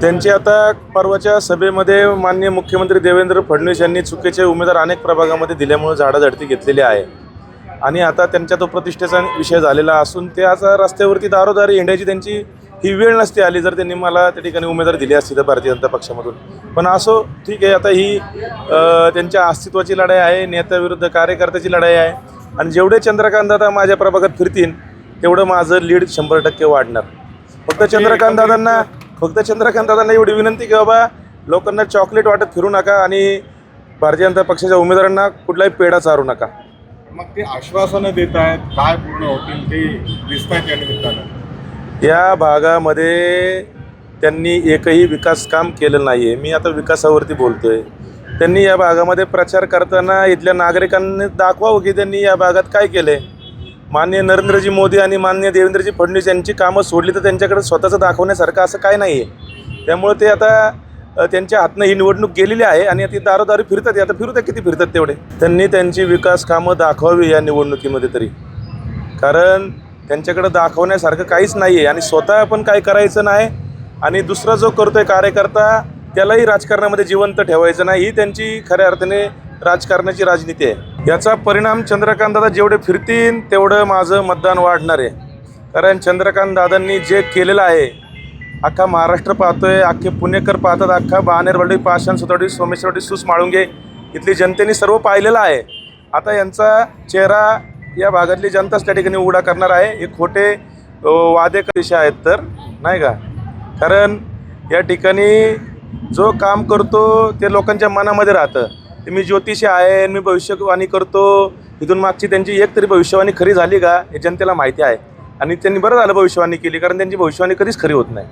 त्यांची आता परवाच्या सभेमध्ये माननीय मुख्यमंत्री देवेंद्र फडणवीस यांनी चुकीचे उमेदवार अनेक प्रभागामध्ये दिल्यामुळे झाडाझडती घेतलेली आहे. आणि आता त्यांच्या तो प्रतिष्ठेचा विषय झालेला असून ते आता रस्त्यावरती दारोदारी हिंडायची त्यांची ही वेळ नसती आली जर त्यांनी मला त्या ठिकाणी उमेदवार दिली असती तर भारतीय जनता पक्षामधून. पण असो ठीक आहे आता ही त्यांच्या अस्तित्वाची लढाई आहे नेत्याविरुद्ध कार्यकर्त्याची लढाई आहे. आणि जेवढे चंद्रकांत दादा माझ्या प्रभागात फिरतील तेवढं माझं लीड शंभर टक्के वाढणार. फक्त चंद्रकांत दादांना फक्त चंद्रकांत दादांना एवढी विनंती की बाबा लोकांना चॉकलेट वाटत फिरू नका आणि भारतीय जनता पक्षाच्या उमेदवारांना कुठलाही पेढा चारू नका. मग ते आश्वासनं देत आहेत काय पूर्ण होतील ते दिसत आहेत या निमित्तानं. या भागामध्ये त्यांनी एकही विकास काम केलं नाही आहे मी आता विकासावरती बोलतो आहे त्यांनी या भागामध्ये प्रचार करताना इथल्या नागरिकांनी दाखवावं की त्यांनी या भागात काय केलं आहे माननीय नरेंद्रजी मोदी आणि माननीय देवेंद्रजी फडणवीस यांची कामं सोडली तर त्यांच्याकडे स्वतःचं दाखवण्यासारखं असं काय नाही आहे त्यामुळे ते आता त्यांच्या हातनं ही निवडणूक गेलेली आहे आणि ती दारोदारी फिरतात. आता फिरू किती फिरतात तेवढे. त्यांनी त्यांची विकास कामं दाखवावी या निवडणुकीमध्ये तरी. कारण त्यांच्याकडे दाखवण्यासारखं काहीच नाही आहे आणि स्वतः पण काय करायचं नाही आणि दुसरा जो करतोय कार्यकर्ता त्यालाही राजकारणामध्ये जिवंत ठेवायचं नाही. ही त्यांची खऱ्या अर्थाने राजकारणाची राजनीती आहे. याचा परिणाम चंद्रकांत दादा जेवढे फिरतील तेवढं माझं मतदान वाढणार आहे. कारण चंद्रकांत दादांनी जे केलेलं आहे अख्खा महाराष्ट्र पाहतोय अख्खे पुणेकर पाहतात अख्खा बानेरवाडी पाषाण सुतडी सोमेश्वरवाडी सुस माळुंगे इथली जनतेने सर्व पाहिलेलं आहे. आता यांचा चेहरा या भागातली जनताच त्या ठिकाणी उघडा करणार आहे. हे खोटे वादे कसे आहेत तर नाही का? कारण या ठिकाणी जो काम करतो ते लोकांच्या मनामध्ये राहतं. मी ज्योतिषी आहे आणि मी भविष्यवाणी करतो. इथून मागची त्यांची एक तरी भविष्यवाणी खरी झाली का हे जनतेला माहिती आहे. आणि त्यांनी बरं झालं भविष्यवाणी केली कारण त्यांची भविष्यवाणी कधीच खरी होत नाही.